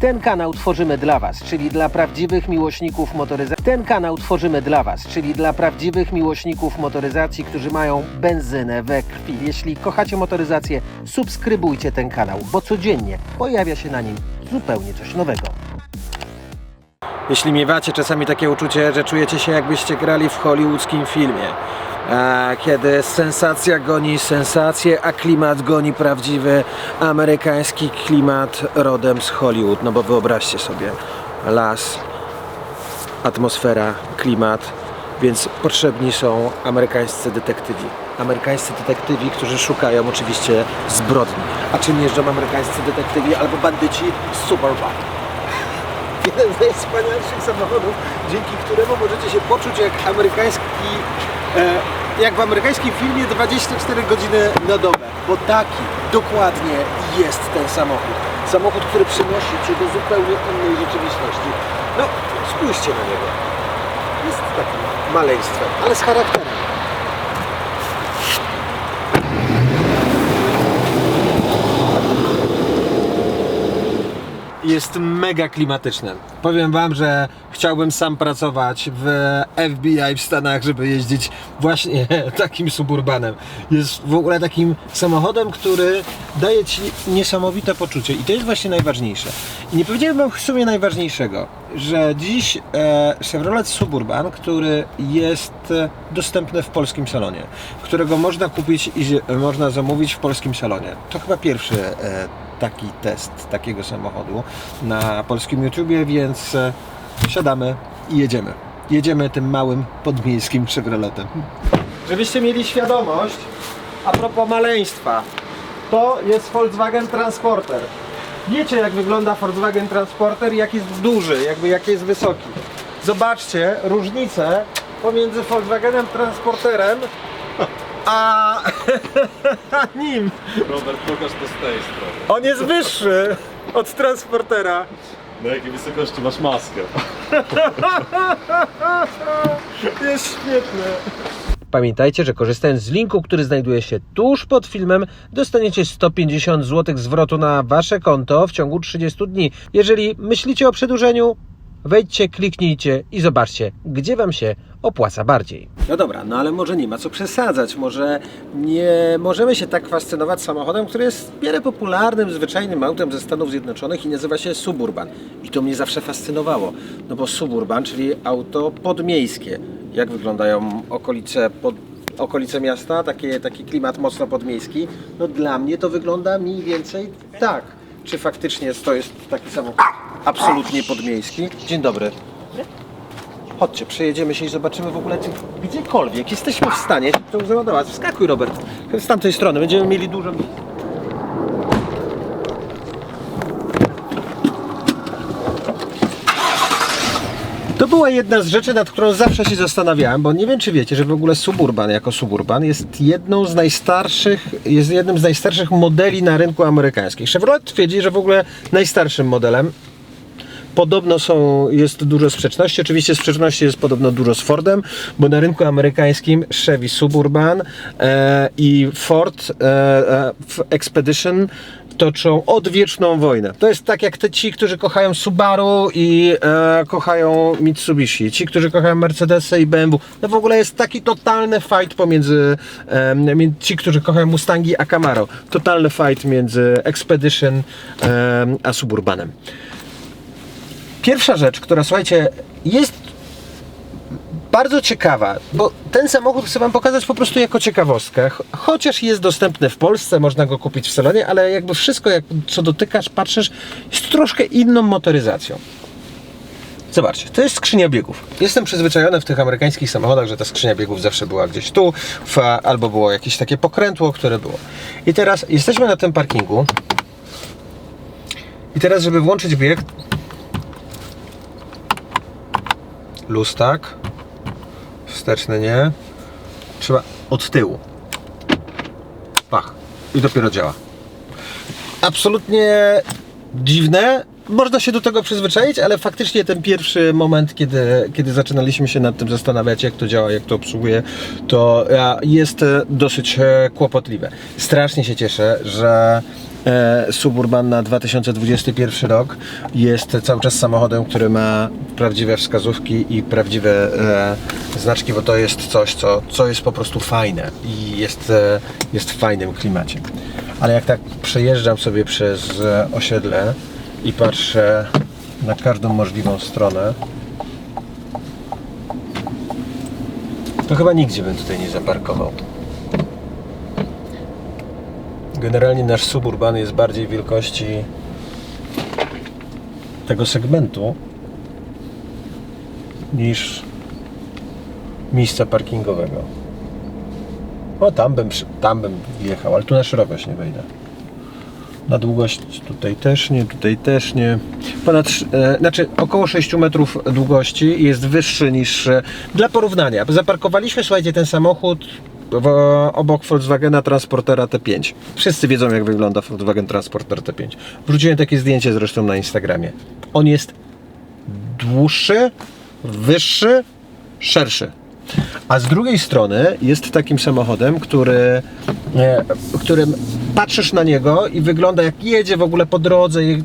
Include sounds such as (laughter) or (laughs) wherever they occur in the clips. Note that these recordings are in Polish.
Ten kanał tworzymy dla Was, czyli dla prawdziwych miłośników motoryzacji. Ten kanał tworzymy dla Was, czyli dla prawdziwych miłośników motoryzacji, którzy mają benzynę we krwi. Jeśli kochacie motoryzację, subskrybujcie ten kanał, bo codziennie pojawia się na nim zupełnie coś nowego. Jeśli miewacie czasami takie uczucie, że czujecie się jakbyście grali w hollywoodzkim filmie, kiedy sensacja goni sensację, a klimat goni prawdziwy amerykański klimat rodem z Hollywood. No bo wyobraźcie sobie, las, atmosfera, klimat, więc potrzebni są amerykańscy detektywi. Amerykańscy detektywi, którzy szukają oczywiście zbrodni. A czym jeżdżą amerykańscy detektywi albo bandyci? Superbike (laughs) jeden z najwspanialszych samochodów, dzięki któremu możecie się poczuć jak amerykański, jak w amerykańskim filmie 24 godziny na dobę. Bo taki dokładnie jest ten samochód. Samochód, który przynosi Cię do zupełnie innej rzeczywistości. No, spójrzcie na niego. Jest takim maleństwem, ale z charakterem. Jest mega klimatyczny. Powiem Wam, że chciałbym sam pracować w FBI w Stanach, żeby jeździć właśnie (laughs) takim suburbanem. Jest w ogóle takim samochodem, który daje Ci niesamowite poczucie i to jest właśnie najważniejsze. I nie powiedziałem Wam w sumie najważniejszego, że dziś e, Chevrolet Suburban, który jest e, dostępny w polskim salonie, którego można kupić i z- można zamówić w polskim salonie. To chyba pierwszy e, taki test takiego samochodu na polskim YouTubie, więc e, siadamy i jedziemy. Jedziemy tym małym podmiejskim Chevroletem. Żebyście mieli świadomość, a propos maleństwa, to jest Volkswagen Transporter. Wiecie jak wygląda Volkswagen Transporter, jak jest duży, jakby jak jest wysoki. Zobaczcie różnicę pomiędzy Volkswagenem Transporterem (laughs) a nim. Robert, pokaż to z tej strony. On jest wyższy od transportera. Na jakiej wysokości masz maskę? (laughs) Jest świetny. Pamiętajcie, że korzystając z linku, który znajduje się tuż pod filmem, dostaniecie 150 zł zwrotu na wasze konto w ciągu 30 dni. Jeżeli myślicie o przedłużeniu, wejdźcie, kliknijcie i zobaczcie, gdzie wam się opłaca bardziej. No dobra, no ale może nie ma co przesadzać. Może nie możemy się tak fascynować samochodem, który jest w miarę popularnym, zwyczajnym autem ze Stanów Zjednoczonych i nazywa się Suburban. I to mnie zawsze fascynowało. No bo Suburban, czyli auto podmiejskie. Jak wyglądają okolice pod, okolice miasta, takie, taki klimat mocno podmiejski, no dla mnie to wygląda mniej więcej tak. Czy faktycznie to jest taki samochód absolutnie podmiejski? Dzień dobry. Chodźcie, przejedziemy się i zobaczymy w ogóle, czy gdziekolwiek jesteśmy w stanie to załadować. Wskakuj, Robert. Z tamtej strony będziemy mieli dużo. To była jedna z rzeczy, nad którą zawsze się zastanawiałem, bo nie wiem, czy wiecie, że w ogóle Suburban jako Suburban jest jedną z najstarszych, jest jednym z najstarszych modeli na rynku amerykańskim. Chevrolet twierdzi, że w ogóle najstarszym modelem. Podobno są, jest dużo sprzeczności. Oczywiście sprzeczności jest podobno dużo z Fordem, bo na rynku amerykańskim Chevy Suburban e, i Ford e, e, Expedition toczą odwieczną wojnę. To jest tak jak te ci, którzy kochają Subaru i e, kochają Mitsubishi, ci, którzy kochają Mercedesy i BMW. No w ogóle jest taki totalny fight pomiędzy e, ci, którzy kochają Mustangi a Camaro. Totalny fight między Expedition e, a Suburbanem. Pierwsza rzecz, która słuchajcie, jest bardzo ciekawa, bo ten samochód chcę Wam pokazać po prostu jako ciekawostkę. Ch- Chociaż jest dostępny w Polsce, można go kupić w salonie, ale jakby wszystko, jak, co dotykasz, patrzysz, jest troszkę inną motoryzacją. Zobaczcie, to jest skrzynia biegów. Jestem przyzwyczajony w tych amerykańskich samochodach, że ta skrzynia biegów zawsze była gdzieś tu, w, albo było jakieś takie pokrętło, które było. I teraz jesteśmy na tym parkingu. I teraz, żeby włączyć bieg, luz tak, wsteczny nie, trzeba od tyłu. Pach. I dopiero działa. Absolutnie dziwne. Można się do tego przyzwyczaić, ale faktycznie ten pierwszy moment, kiedy, kiedy zaczynaliśmy się nad tym zastanawiać, jak to działa, jak to obsługuje, to e, jest e, dosyć e, kłopotliwe. Strasznie się cieszę, że Suburban na 2021 rok jest cały czas samochodem, który ma prawdziwe wskazówki i prawdziwe e, znaczki, bo to jest coś, co, co jest po prostu fajne i jest, e, jest w fajnym klimacie. Ale jak tak przejeżdżam sobie przez e, osiedle i patrzę na każdą możliwą stronę, to chyba nigdzie bym tutaj nie zaparkował. Generalnie nasz suburban jest bardziej wielkości tego segmentu niż miejsca parkingowego. O, tam bym, tam bym wjechał, ale tu na szerokość nie wejdę. Na długość tutaj też nie, tutaj też nie. Ponad, e, znaczy około 6 metrów długości jest wyższy niż. E, dla porównania, zaparkowaliśmy, słuchajcie, ten samochód obok Volkswagena Transportera T5. Wszyscy wiedzą, jak wygląda Volkswagen Transporter T5. Wrzuciłem takie zdjęcie zresztą na Instagramie. On jest dłuższy, wyższy, szerszy. A z drugiej strony jest takim samochodem, który, e, którym patrzysz na niego i wygląda jak jedzie w ogóle po drodze i,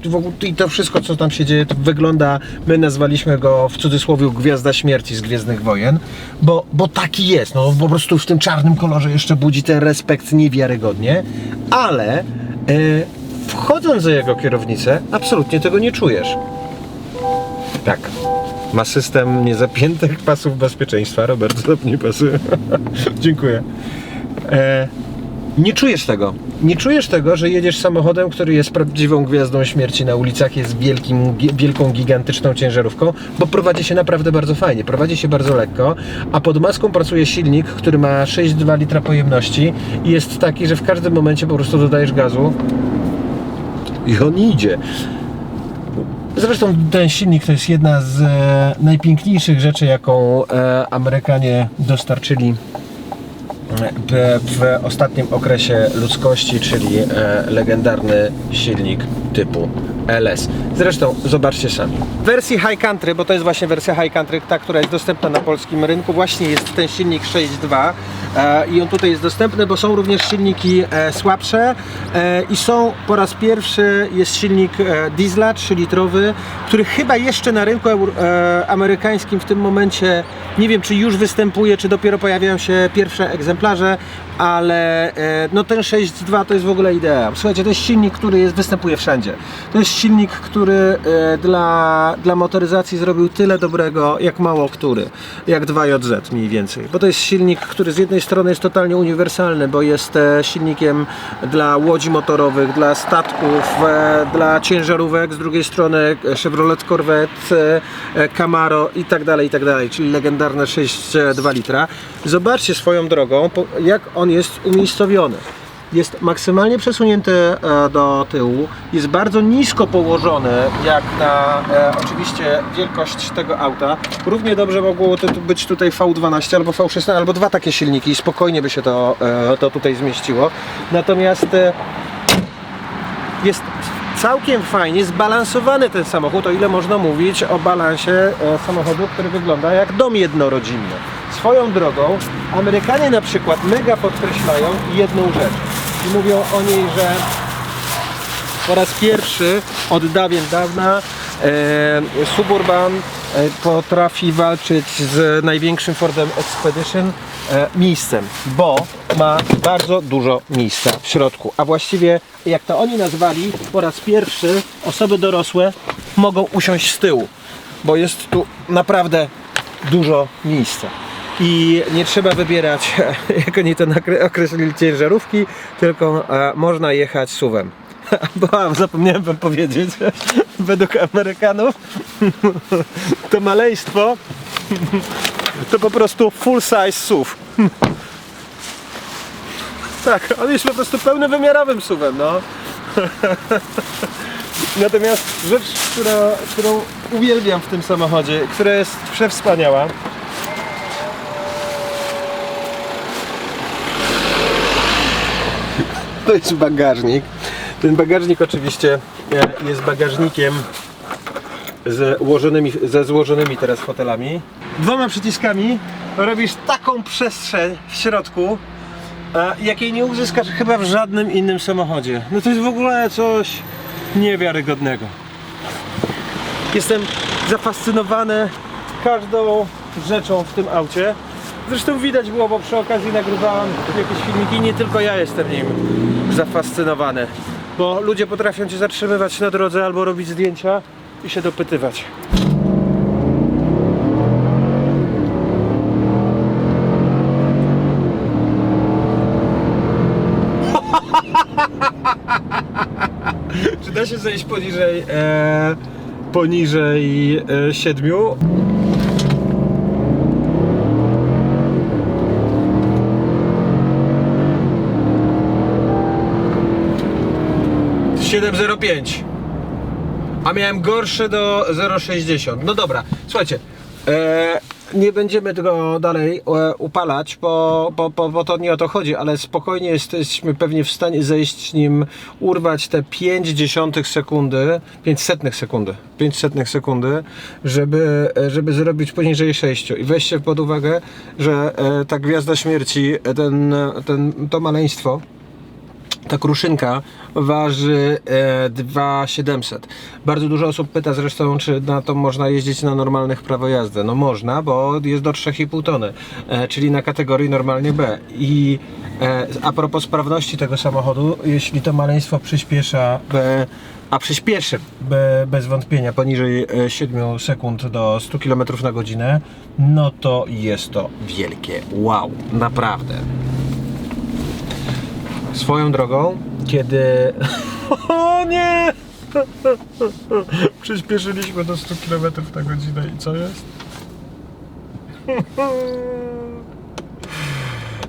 to wszystko co tam się dzieje, to wygląda, my nazwaliśmy go w cudzysłowie Gwiazda Śmierci z Gwiezdnych Wojen, bo, bo taki jest, no po prostu w tym czarnym kolorze jeszcze budzi ten respekt niewiarygodnie, ale e, wchodząc za jego kierownicę absolutnie tego nie czujesz. Tak. Ma system niezapiętych pasów bezpieczeństwa. Robert, zapnij pasy. (laughs) Dziękuję. E, nie czujesz tego. Nie czujesz tego, że jedziesz samochodem, który jest prawdziwą gwiazdą śmierci na ulicach, jest wielkim, wielką, gigantyczną ciężarówką, bo prowadzi się naprawdę bardzo fajnie, prowadzi się bardzo lekko, a pod maską pracuje silnik, który ma 6,2 litra pojemności i jest taki, że w każdym momencie po prostu dodajesz gazu i on idzie. Zresztą ten silnik to jest jedna z e, najpiękniejszych rzeczy, jaką e, Amerykanie dostarczyli w, ostatnim okresie ludzkości, czyli e, legendarny silnik typu LS. Zresztą zobaczcie sami. W wersji High Country, bo to jest właśnie wersja High Country, ta, która jest dostępna na polskim rynku, właśnie jest ten silnik 6.2 e, i on tutaj jest dostępny, bo są również silniki e, słabsze e, i są po raz pierwszy jest silnik e, diesla 3-litrowy, który chyba jeszcze na rynku e, amerykańskim w tym momencie nie wiem czy już występuje, czy dopiero pojawiają się pierwsze egzemplarze, ale e, no ten 6.2 to jest w ogóle idea. Słuchajcie, to jest silnik, który jest, występuje wszędzie. To jest silnik, który e, dla, dla motoryzacji zrobił tyle dobrego, jak mało który. Jak 2JZ mniej więcej. Bo to jest silnik, który z jednej strony jest totalnie uniwersalny, bo jest e, silnikiem dla łodzi motorowych, dla statków, e, dla ciężarówek, z drugiej strony Chevrolet Corvette, Camaro i tak dalej, i tak dalej, czyli legendarne 6,2 litra. Zobaczcie swoją drogą, jak on jest umiejscowiony. Jest maksymalnie przesunięty e, do tyłu, jest bardzo nisko położony, jak na e, oczywiście wielkość tego auta. Równie dobrze mogło to być tutaj V12 albo V16, albo dwa takie silniki i spokojnie by się to, e, to tutaj zmieściło. Natomiast e, jest całkiem fajnie zbalansowany ten samochód, o ile można mówić o balansie e, samochodu, który wygląda jak dom jednorodzinny. Swoją drogą, Amerykanie na przykład mega podkreślają jedną rzecz i mówią o niej, że po raz pierwszy od dawien dawna e, Suburban e, potrafi walczyć z największym Fordem Expedition e, miejscem, bo ma bardzo dużo miejsca w środku. A właściwie, jak to oni nazwali, po raz pierwszy osoby dorosłe mogą usiąść z tyłu, bo jest tu naprawdę dużo miejsca. I nie trzeba wybierać, (laughs) jak oni to określili, ciężarówki, tylko e, można jechać suwem. (laughs) Bo zapomniałem wam powiedzieć, (laughs) według Amerykanów to maleństwo to po prostu full size SUV. Tak, on jest po prostu pełnowymiarowym SUVem, no. Natomiast rzecz, która, którą uwielbiam w tym samochodzie, która jest przewspaniała, (laughs) to jest bagażnik. Ten bagażnik oczywiście e, jest bagażnikiem z ułożonymi, ze złożonymi teraz fotelami. Dwoma przyciskami robisz taką przestrzeń w środku, a jakiej nie uzyskasz chyba w żadnym innym samochodzie. No to jest w ogóle coś niewiarygodnego. Jestem zafascynowany każdą rzeczą w tym aucie. Zresztą widać było, bo przy okazji nagrywałem jakieś filmiki. Nie tylko ja jestem nim zafascynowany. Bo ludzie potrafią cię zatrzymywać na drodze albo robić zdjęcia i się dopytywać. (laughs) Czy da się zejść poniżej, e, poniżej e, siedmiu? 7,05 a miałem gorszy do 0,60 no dobra, słuchajcie e, nie będziemy tego dalej e, upalać, bo, bo, bo, bo, to nie o to chodzi, ale spokojnie jesteśmy pewnie w stanie zejść nim, urwać te 0,5 sekundy, 500 sekundy, 500 sekundy, żeby, e, żeby zrobić poniżej 6. I weźcie pod uwagę, że e, ta gwiazda śmierci, e, ten, e, ten, to maleństwo, ta kruszynka waży e, 2700. Bardzo dużo osób pyta zresztą, czy na to można jeździć na normalnych prawo jazdy. No można, bo jest do 3,5 tony, e, czyli na kategorii normalnie B. I e, a propos sprawności tego samochodu, jeśli to maleństwo przyspiesza, e, a przyspieszy be, bez wątpienia poniżej e, 7 sekund do 100 km na godzinę, no to jest to wielkie wow, naprawdę. Swoją drogą, kiedy. (laughs) O nie! (laughs) Przyspieszyliśmy do 100 km na godzinę i co jest? (laughs)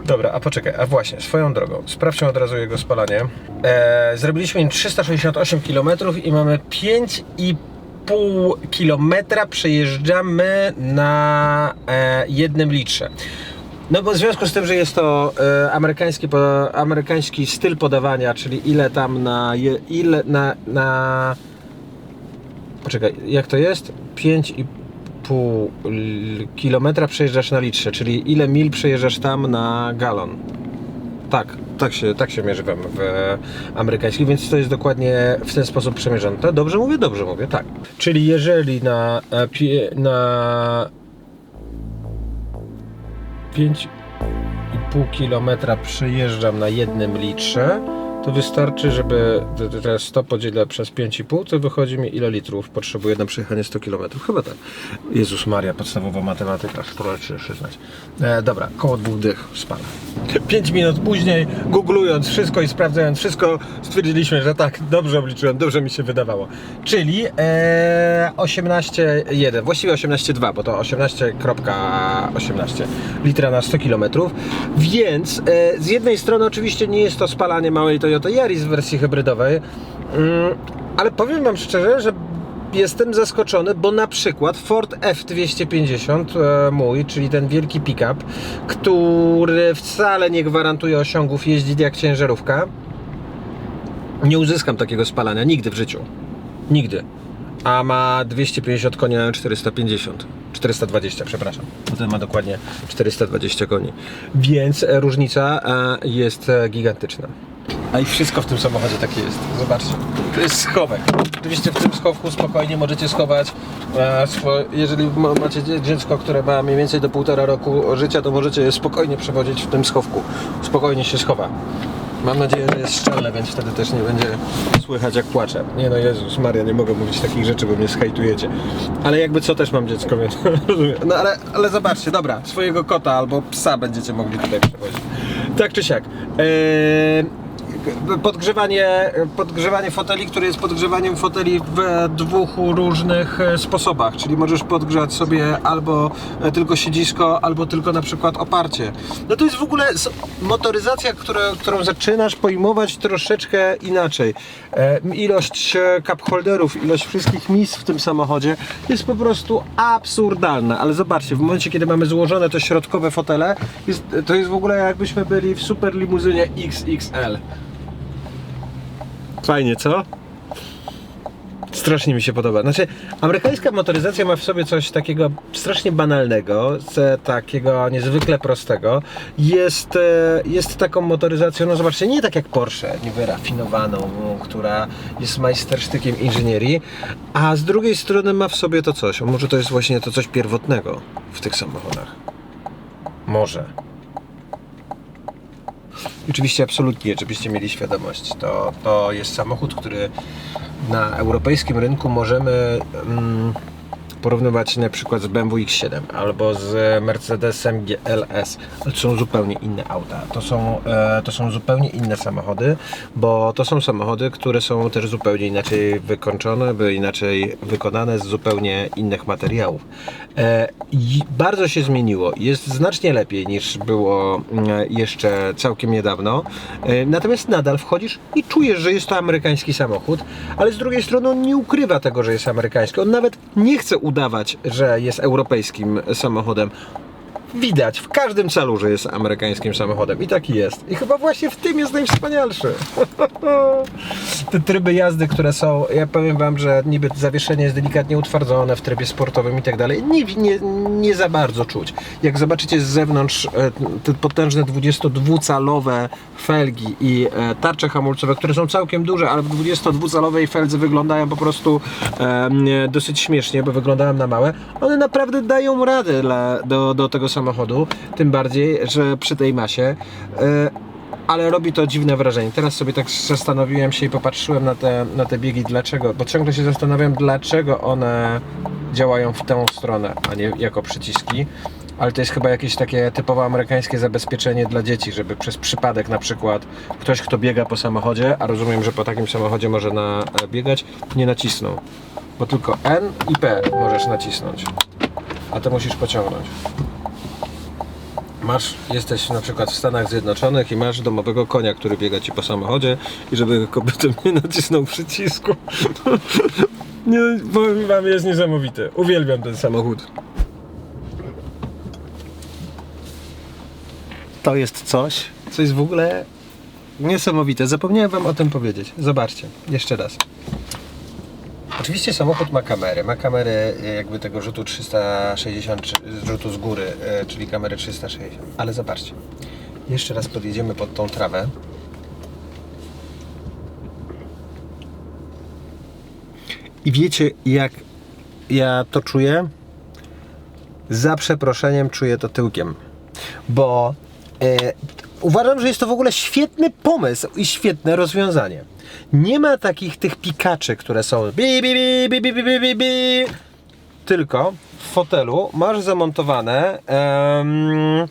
Dobra, a poczekaj, a właśnie, swoją drogą, sprawdźmy od razu jego spalanie. E, zrobiliśmy nim 368 km i mamy 5,5 km przejeżdżamy na e, jednym litrze. No bo w związku z tym, że jest to e, amerykański, po, amerykański styl podawania, czyli ile tam na, je, ile na, na poczekaj, jak to jest? 5,5 l- kilometra przejeżdżasz na litrze, czyli ile mil przejeżdżasz tam na galon. Tak, tak się, tak się mierzy w, w amerykańskim, więc to jest dokładnie w ten sposób przemierzone. Dobrze mówię? Dobrze mówię, tak. Czyli jeżeli na, e, na 5,5 km przejeżdżam na jednym litrze, to wystarczy, żeby te- te- te 100 podzielę przez 5,5, to wychodzi mi ile litrów potrzebuję na przejechanie 100 km. Chyba tak. Jezus Maria, podstawowa matematyka, spróbuję się przyznać. E, dobra, koło dwóch dych spala. 5 minut później, googlując wszystko i sprawdzając wszystko, stwierdziliśmy, że tak, dobrze obliczyłem, dobrze mi się wydawało. Czyli e, 18,1, właściwie 18,2, bo to 18,18 litra na 100 km. Więc e, z jednej strony oczywiście nie jest to spalanie małej Toyota Yaris w wersji hybrydowej, mm, ale powiem Wam szczerze, że jestem zaskoczony, bo na przykład Ford F250 e, mój, czyli ten wielki pick-up, który wcale nie gwarantuje osiągów jeździć jak ciężarówka, nie uzyskam takiego spalania nigdy w życiu. Nigdy. A ma 250 koni na 450. 420, przepraszam. Potem ma dokładnie 420 koni. Więc e, różnica e, jest gigantyczna. A i wszystko w tym samochodzie takie jest. Zobaczcie. To jest schowek. Oczywiście w tym schowku spokojnie możecie schować. E, jeżeli ma- macie dzie- dziecko, które ma mniej więcej do półtora roku życia, to możecie je spokojnie przewodzić w tym schowku. Spokojnie się schowa. Mam nadzieję, że jest szczelne, więc wtedy też nie będzie słychać jak płaczę. Nie no Jezus Maria, nie mogę mówić takich rzeczy, bo mnie schajtujecie. Ale jakby co też mam dziecko, więc (laughs) rozumiem. No ale, ale zobaczcie, dobra, swojego kota albo psa będziecie mogli tutaj przewozić. Tak czy siak. Eee, podgrzewanie, podgrzewanie foteli, które jest podgrzewaniem foteli w dwóch różnych e, sposobach, czyli możesz podgrzać sobie albo e, tylko siedzisko, albo tylko na przykład oparcie. No to jest w ogóle motoryzacja, którą zaczynasz pojmować troszeczkę inaczej. E, Ilość cup holderów, ilość wszystkich miejsc w tym samochodzie jest po prostu absurdalna, ale zobaczcie, w momencie kiedy mamy złożone te środkowe fotele, jest, to jest w ogóle jakbyśmy byli w super limuzynie XXL. Fajnie, co? Strasznie mi się podoba. Znaczy, amerykańska motoryzacja ma w sobie coś takiego strasznie banalnego, takiego niezwykle prostego. Jest, e, jest taką motoryzacją, no zobaczcie, nie tak jak Porsche, nie wyrafinowaną, która jest majstersztykiem inżynierii, a z drugiej strony ma w sobie to coś. Może to jest właśnie to coś pierwotnego w tych samochodach. Może. Oczywiście absolutnie, żebyście mieli świadomość. To, to jest samochód, który na europejskim rynku możemy mm, porównywać na przykład z BMW X7 albo z Mercedesem GLS, to są zupełnie inne auta. To są, e, to są zupełnie inne samochody, bo to są samochody, które są też zupełnie inaczej wykończone, by inaczej wykonane z zupełnie innych materiałów. E, bardzo się zmieniło. Jest znacznie lepiej niż było mm, jeszcze całkiem niedawno. E, Natomiast nadal wchodzisz i czujesz, że jest to amerykański samochód, ale z drugiej strony on nie ukrywa tego, że jest amerykański. On nawet nie chce udawać, że jest europejskim samochodem. Widać w każdym celu, że jest amerykańskim samochodem i taki jest. I chyba właśnie w tym jest najwspanialszy. (laughs) Te tryby jazdy, które są, ja powiem Wam, że niby zawieszenie jest delikatnie utwardzone w trybie sportowym i tak dalej, nie, nie, nie za bardzo czuć. Jak zobaczycie z zewnątrz e, te potężne 22-calowe felgi i e, tarcze hamulcowe, które są całkiem duże, ale w 22-calowej feldze wyglądają po prostu dosyć śmiesznie, bo wyglądają na małe, one naprawdę dają radę dla, do, do tego samochodu, tym bardziej, że przy tej masie e, ale robi to dziwne wrażenie. Teraz sobie tak zastanowiłem się i popatrzyłem na te, na te biegi, dlaczego, bo ciągle się zastanawiam, dlaczego one działają w tę stronę, a nie jako przyciski. Ale to jest chyba jakieś takie typowo amerykańskie zabezpieczenie dla dzieci, żeby przez przypadek na przykład ktoś, kto biega po samochodzie, a rozumiem, że po takim samochodzie może na, e, biegać, nie nacisnął. Bo tylko N i P możesz nacisnąć, a to musisz pociągnąć. Masz, jesteś na przykład w Stanach Zjednoczonych i masz domowego konia, który biega ci po samochodzie i żeby kobieta (laughs) nie nacisnął przycisku. (laughs) nie, powiem wam, jest niesamowity. Uwielbiam ten samochód. To jest coś, co jest w ogóle niesamowite. Zapomniałem wam o tym powiedzieć. Zobaczcie, jeszcze raz. Oczywiście samochód ma kamerę, ma kamerę e, jakby tego rzutu 360, czy- rzutu z góry, e, czyli kamerę 360. Ale zobaczcie, jeszcze raz podjedziemy pod tą trawę. I wiecie jak ja to czuję? Za przeproszeniem czuję to tyłkiem, bo E, uważam, że jest to w ogóle świetny pomysł i świetne rozwiązanie. Nie ma takich tych pikaczy, które są bi, bi, bi, bi, bi, bi, bi, bi. tylko w fotelu masz zamontowane um,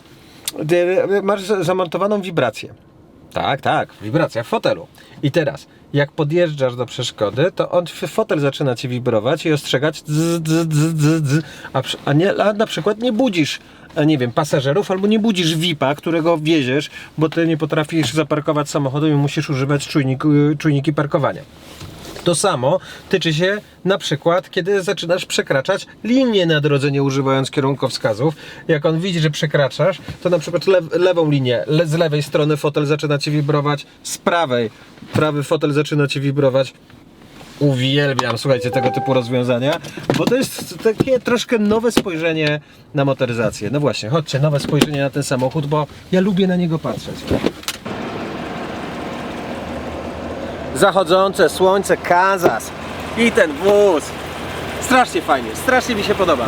masz zamontowaną wibrację. Tak, tak, wibracja w fotelu. I teraz, jak podjeżdżasz do przeszkody, to on fotel zaczyna ci wibrować i ostrzegać, dz, dz, dz, dz, dz, a, a, nie, a na przykład nie budzisz nie wiem, pasażerów albo nie budzisz VIP-a, którego wieziesz, bo ty nie potrafisz zaparkować samochodu i musisz używać czujnik, y, czujniki parkowania. To samo tyczy się na przykład, kiedy zaczynasz przekraczać linię na drodze, nie używając kierunkowskazów. Jak on widzi, że przekraczasz, to na przykład lew, lewą linię, le, z lewej strony fotel zaczyna ci wibrować, z prawej prawy fotel zaczyna ci wibrować. Uwielbiam, słuchajcie, tego typu rozwiązania, bo to jest takie troszkę nowe spojrzenie na motoryzację. No właśnie, chodźcie, nowe spojrzenie na ten samochód, bo ja lubię na niego patrzeć. zachodzące słońce, Kansas i ten wóz. Strasznie fajnie, strasznie mi się podoba.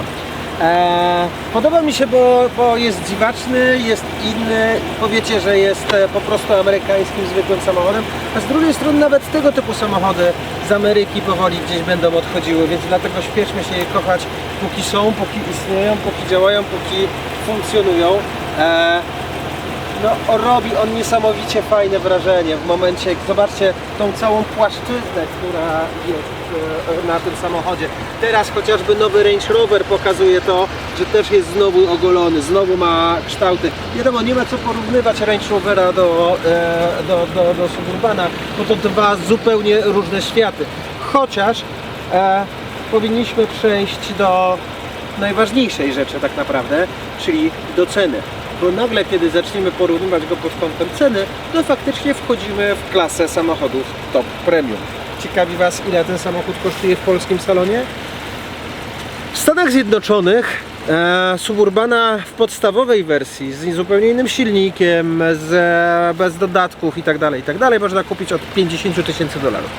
Eee, podoba mi się, bo, bo jest dziwaczny, jest inny. Powiecie, że jest e, po prostu amerykańskim zwykłym samochodem, a z drugiej strony nawet tego typu samochody z Ameryki powoli gdzieś będą odchodziły, więc dlatego śpieszmy się je kochać, póki są, póki istnieją, póki działają, póki funkcjonują. Eee, no, robi on niesamowicie fajne wrażenie w momencie, jak zobaczcie tą całą płaszczyznę, która jest e, na tym samochodzie. Teraz chociażby nowy Range Rover pokazuje to, że też jest znowu ogolony, znowu ma kształty. Wiadomo, nie ma co porównywać Range Rovera do, e, do, do, do Suburbana, bo to dwa zupełnie różne światy. Chociaż e, powinniśmy przejść do najważniejszej rzeczy tak naprawdę, czyli do ceny. Bo nagle, kiedy zaczniemy porównywać go pod kątem ceny, to faktycznie wchodzimy w klasę samochodów top premium. ciekawi Was, ile ten samochód kosztuje w polskim salonie? W Stanach Zjednoczonych e, Suburbana w podstawowej wersji z zupełnie innym silnikiem, z, bez dodatków itd., itd. można kupić od 50 000 tysięcy dolarów.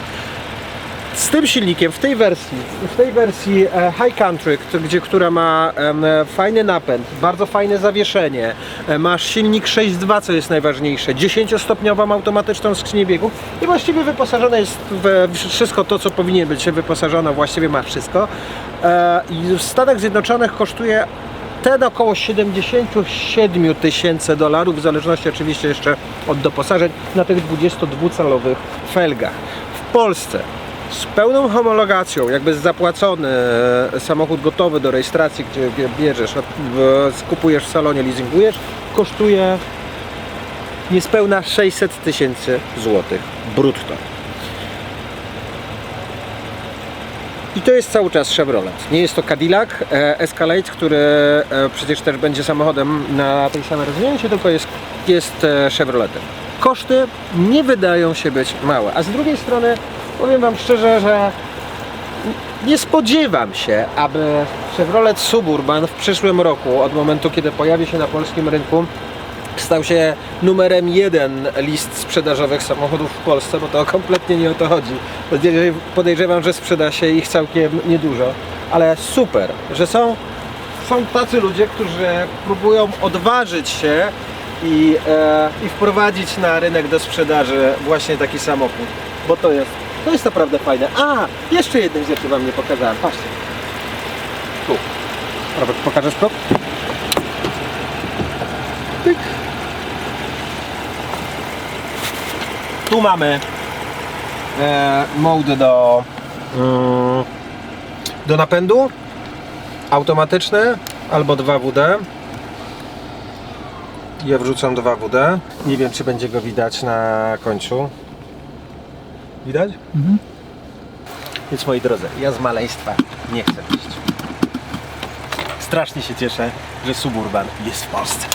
Z tym silnikiem, w tej wersji, w tej wersji e, High Country, gdzie, która ma e, fajny napęd, bardzo fajne zawieszenie, e, masz silnik 6.2, co jest najważniejsze, 10-stopniową automatyczną skrzynię biegów i właściwie wyposażone jest w wszystko to, co powinien być wyposażone, właściwie ma wszystko. W Stanach Zjednoczonych kosztuje ten około 77 tysięcy dolarów, w zależności oczywiście jeszcze od doposażeń, na tych 22-calowych felgach. W Polsce z pełną homologacją, jakby zapłacony e, samochód gotowy do rejestracji, gdzie bierzesz, od- w- salonie, leasingujesz, kosztuje niespełna 600 tysięcy złotych brutto. I to jest cały czas Chevrolet. Nie jest to Cadillac e, Escalade, który e, przecież też będzie samochodem na tej samej rozwinięciu, tylko jest, jest Chevroletem. Koszty nie wydają się być małe, a z drugiej strony powiem Wam szczerze, że nie spodziewam się, aby Chevrolet Suburban w przyszłym roku, od momentu kiedy pojawi się na polskim rynku, stał się numerem jeden list sprzedażowych samochodów w Polsce, bo to kompletnie nie o to chodzi. Podejrzew- Podejrzewam, że sprzeda się ich całkiem niedużo, ale super, że są, są tacy ludzie, którzy próbują odważyć się i, e, i wprowadzić na rynek do sprzedaży właśnie taki samochód, bo to jest, to jest naprawdę fajne. A, jeszcze jednej rzeczy Wam nie pokazałem, patrzcie. Tu. Robert, pokażesz to? Tyk. Tu mamy e, do, mm, do napędu automatyczny albo 2WD. Ja wrzucam 2WD. Nie wiem, czy będzie go widać na końcu. Widać? Więc moi drodzy, ja z maleństwa nie chcę iść. Strasznie się cieszę, że Suburban jest w Polsce.